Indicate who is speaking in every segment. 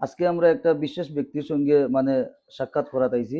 Speaker 1: আজকে আমরা একটা বিশেষ ব্যক্তির সঙ্গে মানে সাক্ষাৎ করাতাইছি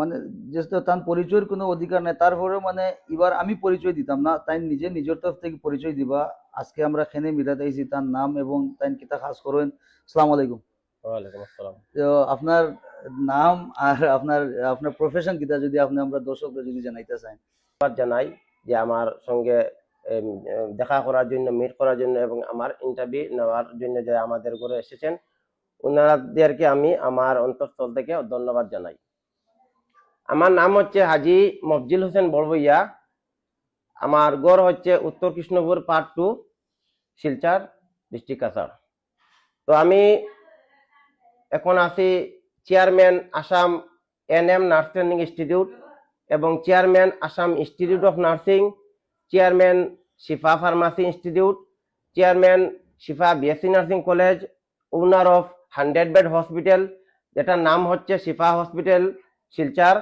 Speaker 1: মানে যেহেতু তার পরিচয়ের কোনো অধিকার নাই তারপরে মানে এবার আমি পরিচয় দিতাম না তাই নিজে নিজের তরফ থেকে পরিচয় দিবা। আজকে আমরা খেনে মিলাতাইছি তার নাম এবং তাই কিতা খাস করেন। সালাম আলাইকুম। তো আপনার নাম আর আপনার আপনার প্রফেশন কিতা যদি আপনি আমরা দর্শকদের যদি জানাইতে চাই
Speaker 2: ধন্যবাদ জানাই যে আমার সঙ্গে দেখা করার জন্য, মিট করার জন্য এবং আমার ইন্টারভিউ নেওয়ার জন্য যে আমাদের ঘরে এসেছেন ওনাদেরকে আমি আমার অন্তঃস্থল থেকে ধন্যবাদ জানাই। আমার নাম হচ্ছে হাজি মফজিল হোসেন বড়বইয়া আমার গড় হচ্ছে Uttar Krishnapur part two Silchar district Cachar. তো আমি এখন আছি chairman Assam N M nurse training institute এবং chairman Assam institute of nursing chairman Shifa pharmacy institute chairman Shifa BSc nursing college owner of hundred bed hospital যেটার নাম হচ্ছে Shifa hospital Silchar,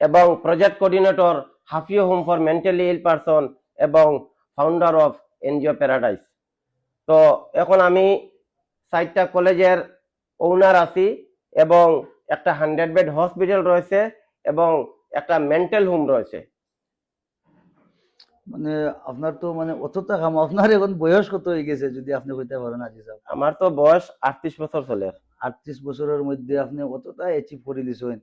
Speaker 2: এবং project coordinator হাফিও home for mentally ill person এবং founder of NGO paradise তো এখন আমি চারটা কলেজের ওনার আছি, এবং একটা হান্ড্রেড বেড হসপিটাল রয়েছে, এবং একটা মেন্টাল হোম রয়েছে।
Speaker 1: মানে আপনার তো মানে অতটা কাম আপনার এখন বয়স কত হয়ে গেছে যদি আপনি কইতে পারেন আজি সাহেব?
Speaker 2: আমার তো বয়স আটত্রিশ বছর চলে।
Speaker 1: আটত্রিশ বছরের মধ্যে আপনি অতটা অ্যাচিভ করে দিছেন।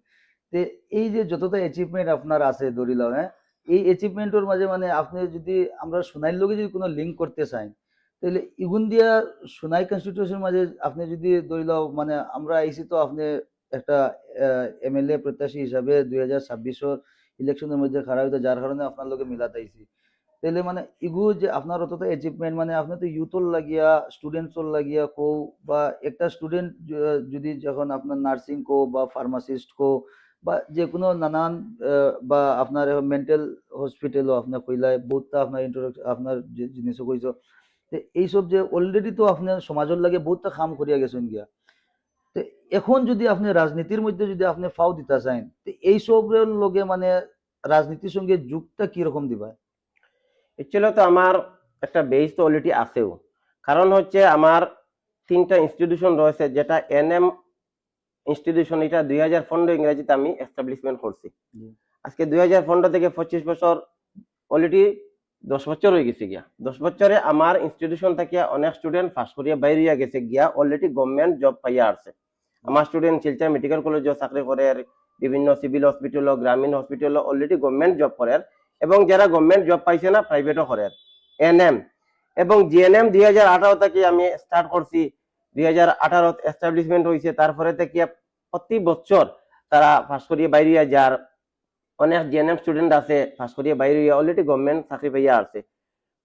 Speaker 1: তে এই যে যতটা অ্যাচিভমেন্ট আপনার আছে ধরিলাম হ্যাঁ এই অ্যাচিভমেন্টের মাঝে মানে আপনি যদি আমরা সোনাইর লগে যদি কোনো লিঙ্ক করতে চাই তাহলে ইগুন দিয়া সোনাই কনস্টিটিউশন মাঝে আপনি যদি ধরিলাও মানে আমরা আইছি তো আপনি একটা এমএলএ প্রত্যাশী হিসাবে দুই হাজার ছাব্বিশের ইলেকশনের মধ্যে খারাপ হইতে যার কারণে আপনার লগে মিলাতে আইছি। তাহলে মানে ইগু যে আপনার অতটা অ্যাচিভমেন্ট মানে আপনি তো ইউথর লাগিয়া স্টুডেন্টসর লাগিয়া কো বা একটা স্টুডেন্ট যদি যখন আপনার নার্সিং কো বা ফার্মাসিস্ট কো বা যে কোনো নানান বা আপনার মেন্টাল হসপিটালও আপনার কইলায় বহুতটা আপনার ইন্ট্রোডাকশন আপনার যে জিনিসও কইছো, তো এইসব যে অলরেডি তো আপনার সমাজের লাগে বহুতটা কাম করিয়া গেছেন গিয়া। তো এখন যদি আপনি রাজনীতির মধ্যে যদি আপনি ফাও দিতে চান তো এইসবের লগে মানে রাজনীতির সঙ্গে যুগটা কীরকম দিবা?
Speaker 2: অ্যাকচুয়ালি তো আমার একটা বেস তো অলরেডি আছেও। কারণ হচ্ছে আমার তিনটা ইনস্টিটিউশন রয়েছে যেটা এন এম ইনস্টিটিউশন এটা দুই হাজার পনেরো ইংরেজিতে আমি এস্টাবলিশমেন্ট করছি। আজকে দুই হাজার পনেরো থেকে পঁচিশ বছর অলরেডি দশ বছর হয়ে গেছে গিয়া। দশ বছরে আমার ইনস্টিটিউশন থেকে অনেক স্টুডেন্ট পাস করিয়া বাইরিয়া গেছে গিয়া অলরেডি গভর্নমেন্ট জব পাইয়া আসছে। আমার স্টুডেন্ট শিলচর মেডিকেল কলেজও চাকরি করে বিভিন্ন সিভিল হসপিটাল গ্রামীণ হসপিটাল অলরেডি গভর্নমেন্ট জব করে। এবং যারা গভর্নমেন্ট জব পাইছে না প্রাইভেটও করে। এন এম এবং জিএনএম দুই হাজার আঠারো থেকে আমি স্টার্ট করছি। দুই হাজার আঠারোত এস্টাবলিশমেন্ট হয়েছে তারপরে থেকে প্রতি বছর তারা পাস করিয়ে বাইরিয়া যার অনেক জিএনএম স্টুডেন্ট আছে পাস করিয়ে বাইরে অলরেডি গভর্নমেন্ট চাকরি পাইয়া আছে।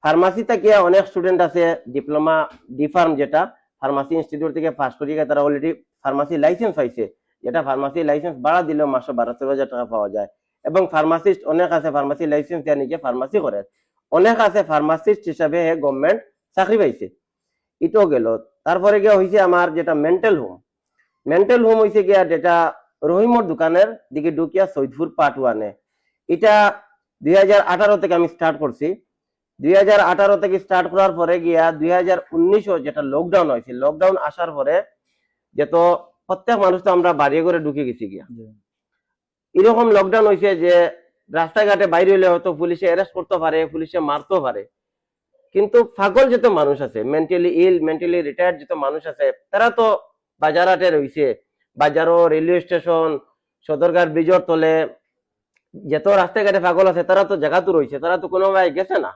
Speaker 2: ফার্মাসি থেকে অনেক স্টুডেন্ট আছে ডিপ্লোমা ডি ফার্ম যেটা ফার্মাসি ইনস্টিটিউট থেকে পাস করিয়ে তারা অলরেডি ফার্মাসি লাইসেন্স পাইছে। যেটা ফার্মাসি লাইসেন্স বাড়া দিলেও মাসে বারো হাজার টাকা পাওয়া যায়। এবং ফার্মাসিস্ট অনেক আছে ফার্মাসি লাইসেন্স দিয়ে নিজে ফার্মাসি করে। অনেক আছে ফার্মাসিস্ট হিসাবে গভর্নমেন্ট চাকরি পাইছে। এটাও গেল। তারপরে গিয়ে হয়েছে আমার যেটা মেন্টাল হোম মেন্টাল হোম হয়েছে গিয়া যেটা রহিমর দোকানের দিকে ঢুকিয়া সৈদপুর পার্ট ওয়ানে এটা দুই হাজার আঠারো থেকে আমি স্টার্ট করছি। দুই হাজার আঠারো থেকে স্টার্ট করার পরে গিয়া দুই হাজার উনিশও যেটা লকডাউন হয়েছে। লকডাউন আসার পরে যে তো প্রত্যেক মানুষ তো আমরা বাড়ি করে ঢুকে গেছি গিয়া। এরকম লকডাউন হয়েছে যে রাস্তাঘাটে বাইরে হলে হয়তো পুলিশে অ্যারেস্ট করতে পারে পুলিশে মারতেও পারে। কিন্তু ফাগল যত মানুষ আছে মেন্টালি ইল মেন্টালি রিটায়ার্ড যত মানুষ আছে তারা তো বাজারাটে রয়েছে বাজারও রেলওয়ে স্টেশন সদরঘাট ব্রিজর তলে যত রাস্তাঘাটে পাগল আছে তারা তো জায়গাতো রয়েছে তারা তো কোনো ভাই গেছে না।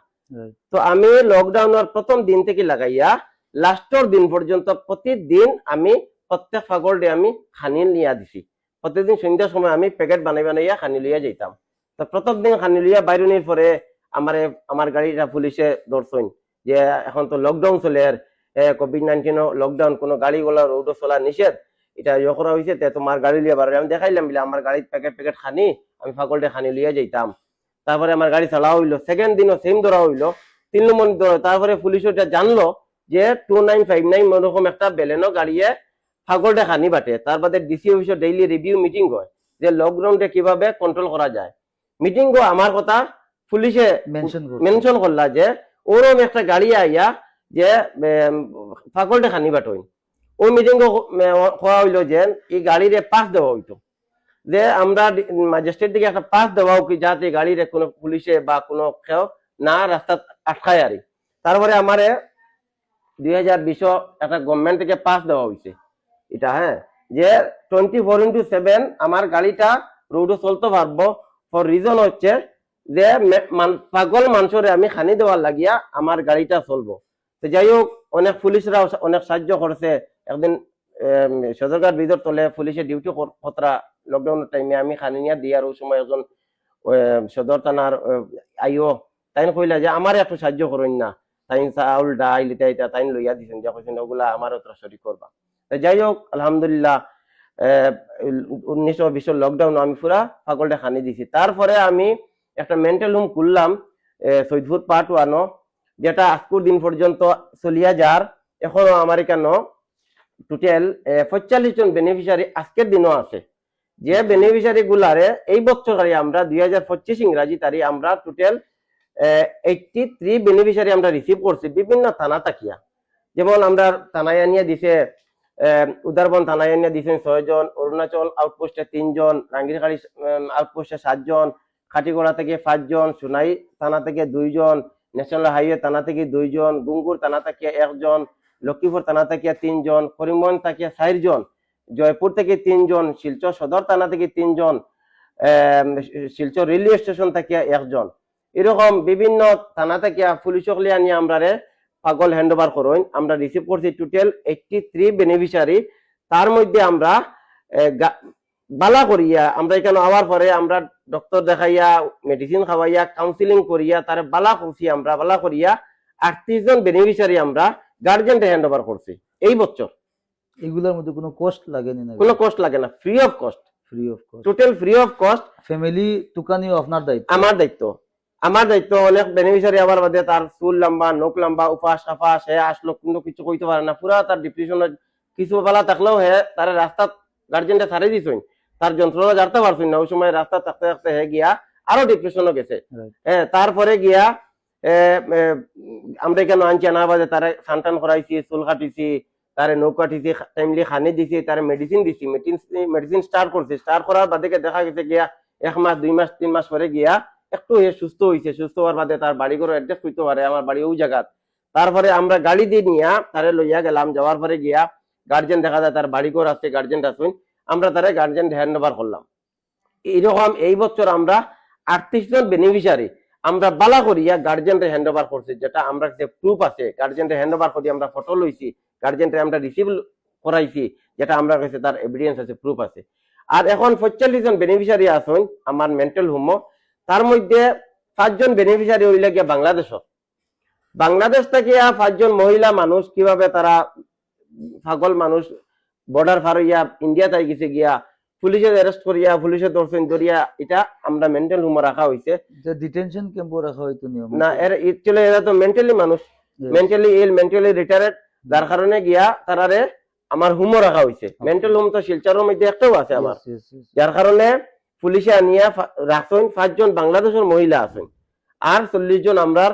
Speaker 2: তো আমি লকডাউনের প্রথম দিন থেকে লাগাইয়া লাস্টের দিন পর্যন্ত প্রতিদিন আমি প্রত্যেক পাগল ডে আমি খানি লিয়া দিছি। প্রতিদিন সন্ধ্যার সময় আমি প্যাকেট বানাই বানাইয়া খানি লিয়া যাইতাম। তো প্রথম দিন খানি লিয়া বাইরে নিয়ে পরে আমার আমার গাড়িটা পুলিশে ধরছইন যে এখন তো লকডাউন চলে আর কোভিড নাইন্টিন লকডাউন কোনো গাড়ি গুলা রোডও চলা নিষেধ। এটা ইয়ে করা হয়েছে তে তোমার গাড়ি লিয়া বাড়ি আমি দেখাইলাম, বলে আমার গাড়ির প্যাকেট প্যাকেট খানি, আমি পাগলটে খানি লিয়া যাইতাম। তারপরে আমার গাড়ি চালা হইল। সেকেন্ড দিনও সেম ধরা হইল। তিন নম্বর তারপরে পুলিশ ওটা জানলো যে টু নাইন ফাইভ নাইন ওরকম একটা বেলেনো গাড়িয়ে পাগলটে খানি বাটে তার বাদে ডিসি অফিসে ডেইলি রিভিউ মিটিং হয় যে লকডাউনটা কীভাবে কন্ট্রোল করা যায়। মিটিং গো আমার কথা পুলিশে
Speaker 1: মেনশন
Speaker 2: করলা যে ওরম একটা গাড়ি আইয়া যে পাগলটা খানি বাটইন ওই মিটিং হওয়া হইল যে এই গাড়িরে পাস দেওয়া হইতো। যে আমরা ম্যাজিস্ট্রেট দিকে একটা পাস দেওয়া হোক যাতে গাড়িরে কোনো পুলিশে বা কোনো কেউ না রাস্তা আটকায় আরি তারপরে আমারে দুই হাজার বিশ একটা গভর্নমেন্ট থেকে পাস দেওয়া হয়েছে এটা হ্যাঁ? যে টোয়েন্টি ফোর ইন্টু সেভেন আমার গাড়িটা রোডে চলতে পারব ফর রিজন হচ্ছে যে পাগল মানুষরে আমি খানি দেওয়ার লাগিয়া আমার গাড়িটা চলবো। তো যাই হোক, অনেক পুলিশরা অনেক সাহায্য করছে। একদিন সদরঘাট ব্রিজের তলে পুলিশের ডিউটি খতরা লকডাউনের টাইমে আমি খানি নিয়ে দিয়ে আর ওই সময় একজন সদর থানার আইও তাই কইলা যে আমার একটু সাহায্য করুন না। তাই চাউল, ডাইল, ইটা ইটা তাই লইয়া দিছেন। যে কইছেন, ওগুলা আমারও তো শরীর করবা। তো যাই হোক, আলহামদুলিল্লাহ উনিশশো বিশের লকডাউন আমি পুরা পাগলটা খানি দিছি। তারপরে আমি একটা মেন্টাল হোম খুললাম সৈদপুর পার্ট ওয়ানো যেটা আজকুর দিন পর্যন্ত চলিয়া যার এখনও আমার এখানে টোটাল পঁয়তাল্লিশ জন বেনিফিশিয়ারি আজকের দিনও আছে। যে বেনিফিশিয়ারি গুলারে এই বছরে আমরা, দুই হাজার পঁচিশ ইংরাজি তারিখ আমরা টোটাল এইটটি থ্রি বেনিফিশিয়ারি আমরা রিসিভ করছি বিভিন্ন থানা তাকিয়া। যেমন আমরা থানায় আনিয়া দিছে উদারবন থানায় আনিয়া দিছেন ছয়জন, অরুণাচল আউটপোস্টে তিনজন রাঙ্গিরখাড়ি আউটপোস্টে সাতজন, খাটিগড়া থেকে পাঁচজন, সোনাই থানা থেকে দুইজন ন্যাশনাল হাইওয়ে থানা থেকে দুইজন, গুঙ্গুর থানা থেকে একজন, লক্ষ্মীপুর থানা থেকে তিনজন, করিমগঞ্জ থেকে চারজন, জয়পুর থেকে তিনজন, শিলচর সদর থানা থেকে তিনজন শিলচর রেলওয়ে স্টেশন থেকে একজন। এরকম বিভিন্ন থানা থেকে পুলিশক লিয়ে আনিয়ে আমরা পাগল হ্যান্ড ওভার করুন। আমরা রিসিভ করছি টোটাল এইটটি থ্রি বেনিফিশিয়ারি তার মধ্যে আমরা বালা করিয়া আমরা এখানে আওয়ার পরে আমরা ডক্টর দেখাইয়া মেডিসিন খাওয়াইয়া কাউন্সিলিং করিয়া তার বালা করছি আমরা বালা করিয়া আটত্রিশ জন বেনিফিশিয়ারি আমরা গার্জেন্টে হ্যান্ড ওভার করছি। এই বছর।
Speaker 1: এগুলোর মধ্যে কোনো কষ্ট লাগে না
Speaker 2: কোনো কষ্ট লাগে না। Free of cost
Speaker 1: free of cost
Speaker 2: total free of cost
Speaker 1: family টুকানিও আপনার দায়িত্ব।
Speaker 2: আমার দায়িত্ব। আমার দায়িত্ব অনেক বেনিফিশিয়ারি আবার বাদে তার চুল লম্বা নখ লম্বা উপাস কাপাস হে আসলো কিন্তু কিছু কইতে পারে না। পুরা তার ডিপ্রেশনের কিছু বেলা থাকলেও হে তার রাস্তা গার্জেনটা ছাড়ে দিছইন তার যন্ত্রণা জানতে পারছেন না। ওই সময় রাস্তা থাকতে থাকতে হে গিয়া আরও ডিপ্রেশনও গেছে। হ্যাঁ তারপরে গিয়া আমরা এখানে আনছি? আনা বাজে তারে সান্টান করাইছি চুল কাটিছি তারে নৌ কাটিছি টাইমলি খানি দিছি তারে মেডিসিন দিছি। মেডিসিন স্টার্ট করছি। স্টার্ট করার বাদে দেখা গেছে গিয়া এক মাস দুই মাস তিন মাস পরে গিয়া একটু এ সুস্থ হয়েছে সুস্থ হওয়ার বাদে তার বাড়ি ঘর অ্যাডজাস্ট করতে পারে, আমার বাড়ি ওই জায়গা তারপরে আমরা গাড়ি দিয়ে নিয়া তারে লইয়া গেলাম, যাওয়ার পরে গিয়া গার্জেন দেখা যায় তার বাড়ি ঘর আছে গার্জেন আসুন আমরা তারে গার্জেন হ্যান্ড ওভার করলাম। এইরকম এই বছর আমরা আটত্রিশ জন বেনিফিশিয়ারি আমরা বালা করিয়া গার্জেনরে হ্যান্ড ওভার করছি, যেটা আমরা যে প্রুফ আছে গার্জেনরে হ্যান্ড ওভার করি আমরা ফটো লইছি গার্জেনরে আমরা রিসিভ করাইছি, যেটা আমরা কাছে তার এভিডেন্স আছে প্রুফ আছে। আর এখন পঁয়তাল্লিশ জন বেনিফিশিয়ারি আছেন, আমার মেন্টাল হোম তার মধ্যে পাঁচজন বেনিফিশিয়ারি হইলে গিয়া বাংলাদেশ বাংলাদেশ থেকে পাঁচজন মহিলা মানুষ কীভাবে তারা পাগল মানুষ বর্ডার পার হইয়া ইন্ডিয়া তাই গেছে গিয়া পুলিশে অ্যারেস্ট করিয়া পুলিশে ধরছেন ধরিয়া এটা আমরা মেন্টাল হোমে রাখা হয়েছে
Speaker 1: যে ডিটেনশন রাখা হয়তো নিয়ম।
Speaker 2: না এর এরা তো মেন্টালি মানুষ। মেন্টালি ইল মেন্টালি রিটায়ার্ড যার কারণে গিয়া তারারে আমার হোমও রাখা হয়েছে মেন্টাল হোম তো শিলচরের মধ্যে একটাও আছে আমার. যার কারণে পুলিশে আনিয়া রাখছেন পাঁচজন বাংলাদেশের মহিলা আছেন। আর চল্লিশ জন আমরা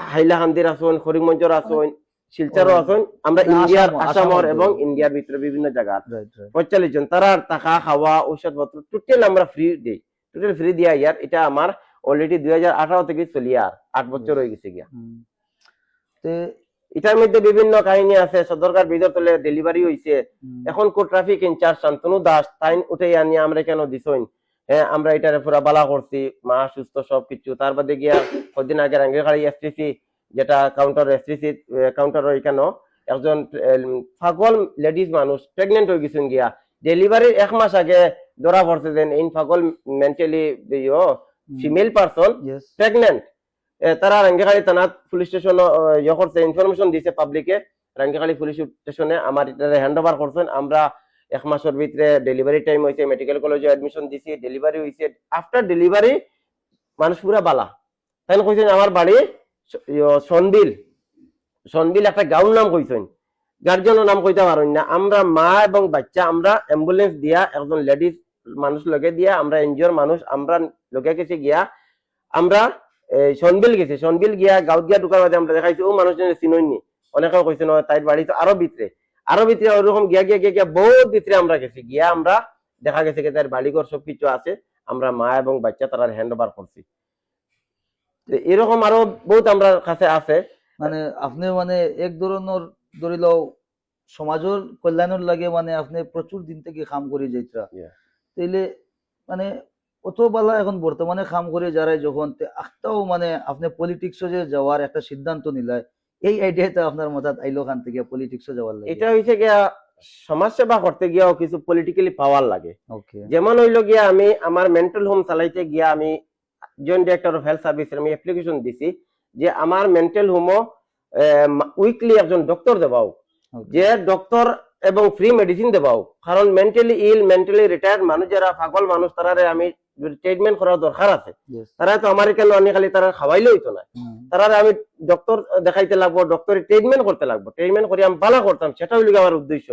Speaker 2: হাইলাকান্দির আছেন করিমগঞ্জের আছেন শিলচরও আছেন। আমরা ইন্ডিয়ার আসামর এবং। ইন্ডিয়ার ভিতরে বিভিন্ন জায়গা. পঁয়তাল্লিশ জন তারা টাকা খাওয়া ঔষধপত্র টোটাল আমরা ফ্রি দিই। টোটাল ফ্রি দিয়া ইয়ার। এটা আমার অলরেডি দুই হাজার আঠারো থেকে চলিয়ে আর আট বছর হয়ে গেছে গিয়া। এটার মধ্যে বিভিন্ন কাহিনী আছে সদরকার বিদর তলে ডেলিভারি হয়েছে এখন কো traffic in charge Shantanu Das তাই উঠে আনি আমরা কেন দিছইন? হ্যাঁ আমরা এটারে পুরা বালা করছি মা সুস্থ সব কিছু তার বাদে গিয়া কদিন আগে রাঙ্গিরখাড়ি এসটিসি যেটা কাউন্টার এসটিসি কাউন্টার এখানে একজন ফাগল লেডিজ মানুষ প্রেগনেন্ট হয়ে গেছেন গিয়া। ডেলিভারির এক মাস আগে ধরা পড়ছে যে ইন ফাগল মেন্টালি। Female person. প্রেগনেন্ট তারা রাঙ্গিখাড়ি থানাত পুলিশ স্টেশন ইয়ে করছে ইনফরমেশন দিছে পাবলিকে রাঙ্গিখাড়ি পুলিশ স্টেশনে আমার হ্যান্ড ওভার করছেন আমরা এক মাসের ভিতরে ডেলিভারি টাইম হয়েছে মেডিকেল কলেজে এডমিশন দিছি ডেলিভারি হয়েছে আফটার ডেলিভারি মানুষ পুরা বালা। তাই কইছেন আমার বাড়ি সনবিল সনবিল একটা গাঁওর নাম কইছেন গার্জেনের নাম কইতে পারেন না। আমরা মা এবং বাচ্চা, আমরা অ্যাম্বুলেন্স দিয়া, একজন লেডিস মানুষ লগে দিয়া, আমরা এনজিওর মানুষ আমরা লগে গেছি গিয়া, আমরা এই সনবিল গেছি। সনবিল গিয়া গাঁত গিয়া ঢুকার বাদে আমরা দেখাইছি ও মানুষজনের চিনইনি অনেকে কইছে নহয় তাইর বাড়ি তো আরও ভিতরে আরও ভিতরে ওরকম গিয়া গিয়া গিয়া গিয়া বহুত ভিতরে আমরা গেছি। গিয়া আমরা দেখা গেছে তার বাড়িঘর সবকিছু আছে। আমরা মা এবং বাচ্চা তারা হ্যান্ড ওভার করছি এরকম আরও বহুত আমরা কাছে আছে।
Speaker 1: মানে আপনি মানে এক ধরনের ধরি লও সমাজের কল্যাণের লাগে মানে আপনি প্রচুর দিন থেকে কাম করে যাইতরা
Speaker 2: Yeah.
Speaker 1: তাইলে মানে অত বালা এখন বর্তমানে কাম করে যারা যখন আখটাও মানে আপনি পলিটিক্সে যে যাওয়ার একটা সিদ্ধান্ত নিলায় এই আইডিয়াটা আপনার মাথাত আইলো খান থেকে পলিটিক্সে যাওয়ার লাগে।
Speaker 2: এটা হইছে গিয়া সমাজ সেবা করতে গিয়াও কিছু পলিটিক্যালি পাওয়ার লাগে। যেমন হইল গিয়া আমি আমার মেন্টাল হোম চালাইতে গিয়া আমি জয়েন্ট ডিরেক্টর অফ হেলথ সার্ভিসের আমি অ্যাপ্লিকেশন দিছি যে আমার মেন্টাল হোমও উইকলি একজন ডক্টর দেবাও। যে ডক্টর এবং ফ্রি মেডিসিন দেবাও। কারণ মেন্টালি ইল মেন্টালি রিটায়ার্ড মানুষ যারা পাগল মানুষ তারারে আমি ট্রিটমেন্ট করার দরকার আছে তারা তো আমার কেন আনি খালি তারা খাওয়াইলে হইতো না তারারে আমি ডক্টর দেখাইতে লাগবো ডক্টর ট্রিটমেন্ট করতে লাগবো। ট্রিটমেন্ট করে আমি পালা করতাম সেটা হইল আমার উদ্দেশ্য।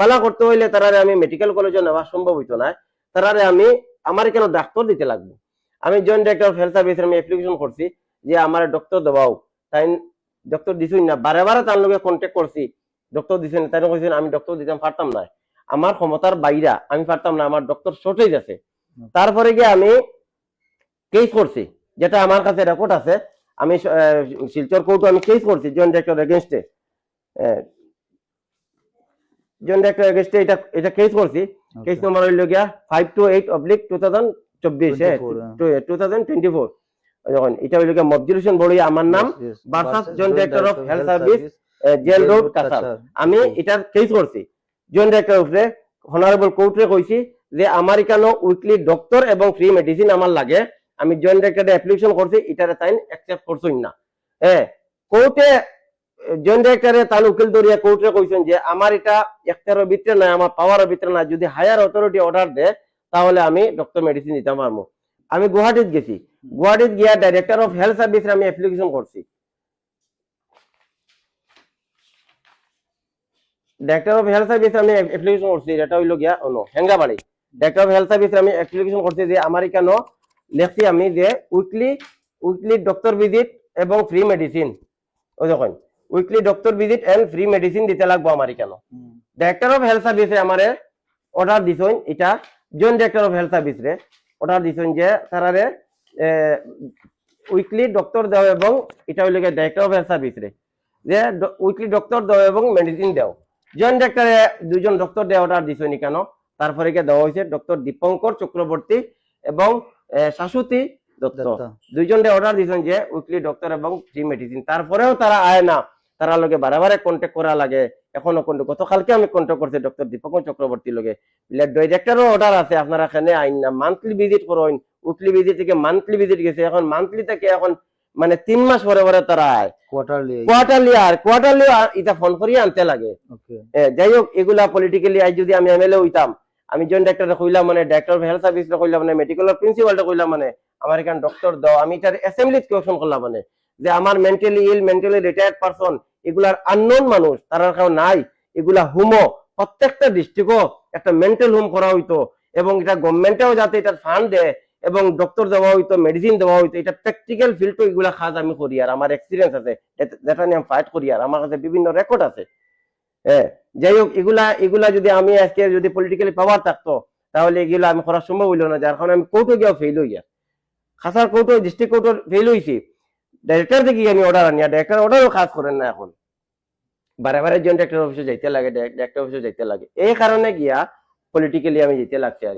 Speaker 2: পালা করতে হইলে তারারে আমি মেডিকেল কলেজে নেওয়া সম্ভব হইতো না তারারে আমি আমার কেন ডাক্তার দিতে লাগবে। আমি জয়েন্ট ডাইরেক্টর অফ হেলথ সার্ভিসের আমি অ্যাপ্লিকেশন করছি যে আমার ডক্টর দেবাও তাই ডক্টর দিছুই না বারে বারে তার লগে কন্ট্যাক্ট করছি ডক্টর দিছেন তাই কইছেন আমি ডক্টর দিতাম পারতাম না আমার ক্ষমতার বাইরা আমি পারতাম না আমার ডক্টর শর্টেজ আছে। তারপরে গিয়ে আমি কেস করছি যেটা আমার কাছে রেকর্ড আছে। আমি শিলচর কোর্টে আমি কেস করছি জয়েন্ট ডাইরেক্টর এগেনস্টে জয়েন্ট ডাইরেক্টর এগেনস্টে এটা এটা কেস করছি। কেস নম্বর হইল গিয়া five two eight oblique two thousand চব্বিশ টু থাউজেন্ড টোয়েন্টি ফোর যখন এটা হইল গিয়া মফজুল হোসেন বড়িয়া আমার নাম versus Joint Director of Health Service, jail road কাসার আমি এটার কেস করছি। জয়েন্ট ডাইরেক্টর উপরে হনারেবল কোর্টে কইছি যে আমার এখানে উইকলি ডক্টর এবং ফ্রি মেডিসিন আমার লাগে। আমি জয়েন্ট ডাইরেক্টরে অ্যাপ্লিকেশন করছি, এটারে তাই অ্যাকসেপ্ট করছই না। হ্যাঁ কোর্টে জয়েন্ট ডাইরেক্টরে তার উকিল দরিয়া কোর্টে কইছেন যে, আমার এটা একটারের ভিতরে নাই, আমার পাওয়ারের ভিতরে নাই। যদি হায়ার অথরিটি অর্ডার দেয়, তাহলে আমি ডক্টর মেডিসিন দিতে পারব। আমি গুয়াহাটিত গেছি। গুয়াহাটিত গিয়া ডাইরেক্টর অফ হেলথ সার্ভিসে আমি অ্যাপ্লিকেশন করছি। ডাইরেক্টর অফ হেলথ সার্ভিস আমি অ্যাপ্লিকেশন করছি, এটা হইল গিয়া অন্য, হেঙ্গাবাড়ি। অফ হেলথ সার্ভিস আমি অ্যাপ্লিকেশন করছি যে আমার এখানে লেখছি আমি যে উইকলি উইকলি ডক্টর ভিজিট এবং ফ্রি মেডিসিন ওই দেখুন weekly doctor visit and free medicine দিতে লাগবো আমার এখানে ডাইরেক্টর অফ হেলথ সার্ভিসে আমারে অর্ডার দিছেন এটা joint director of health service রে অর্ডার দিছেন যে তারারে উইকলি ডক্টর দাও এবং এটা হইল ডাইরেক্টর অফ হেলথ সার্ভিস রে যে উইকলি ডক্টর দাও এবং মেডিসিন দাও। জয়েন্ট ডাক্তারে দুজন ডক্টর দেওয়া অর্ডার দিছেন কেন? তারপরে গিয়ে দেওয়া হয়েছে ডক্টর দীপঙ্কর চক্রবর্তী এবং আহ, শাশ্বতী দত্ত। দুইজন অর্ডার দিয়েছেন যে উইকলি ডক্টর এবং ফ্রি মেডিসিন তারপরেও তারা আয় না। তারা লগে বারে কন্ট্যাক্ট করা লাগে। এখনও কন্ট্যাক্ট গতকালকে আমি কন্ট্যাক্ট করছি ডক্টর দীপঙ্কর চক্রবর্তী লগে। ডাইরেক্টরও অর্ডার আছে। আপনারা এখানে আইন না। মান্থলি ভিজিট করুন। উইকলি ভিজিট থেকে মান্থলি ভিজিট গেছে। এখন মান্থলি থেকে এখন মানে তিন মাস পরে পরে তারা আয়।
Speaker 1: কোয়ার্টারলি
Speaker 2: কোয়ার্টারলি আর কোয়ার্টারলি এটা ফোন করিয়ে আনতে লাগে। যাই হোক এগুলা পলিটিক্যালি আজ যদি আমি এমএলএ হইতাম আমি জয়েন্ট ডাক্তার কইলাম মানে ডাক্তার হেলথ সার্ভিস কইলাম মানে মেডিকেলের প্রিন্সিপালটা কইলাম মানে আমার এখানে ডক্টর দাও আমি এটার অ্যাসেম্বলি কোয়েশন করলাম মানে যে আমার mentally ill mentally retarded person এগুলার আননোন মানুষ তারা কেউ নাই, এগুলা হুমো প্রত্যেকটা ডিস্ট্রিক্টও একটা মেন্টাল হোম করা হইতো, এবং এটা গভর্নমেন্টেও যাতে এটা ফান্ড দেয়, এবং ডক্টর দেওয়া হইতো মেডিসিন দেওয়া হইতো, এটা প্র্যাকটিক্যাল ফিল্ড এগুলা কাজ আমি করি আর, আমার এক্সপিরিয়েন্স আছে, যেটা নিয়ে আমি ফাইট করি আর, আমার কাছে বিভিন্ন রেকর্ড আছে। যাই হোক এগুলা এগুলা যদি আমি আজকে যদি পলিটিক্যালি পাওয়ার থাকতো, তাহলে এগুলা আমি করা সম্ভব হইল না, যার কারণে আমি কোর্টে গিয়েও ফেল হইয়া খাসার কোর্টে ডিস্ট্রিক্ট কোর্টে ফেল হয়েছি ডাইরেক্টর দেখি আমি অর্ডার আনিয়া ডাইরেক্টর অর্ডারও কাজ করেন না এখন। বারে বারে জন ডাক্তার অফিসে যাইতে লাগে ডাক্তার অফিসে যাইতে লাগে। এই কারণে গিয়া পলিটিক্যালি আমি যেতে লাগছে আর।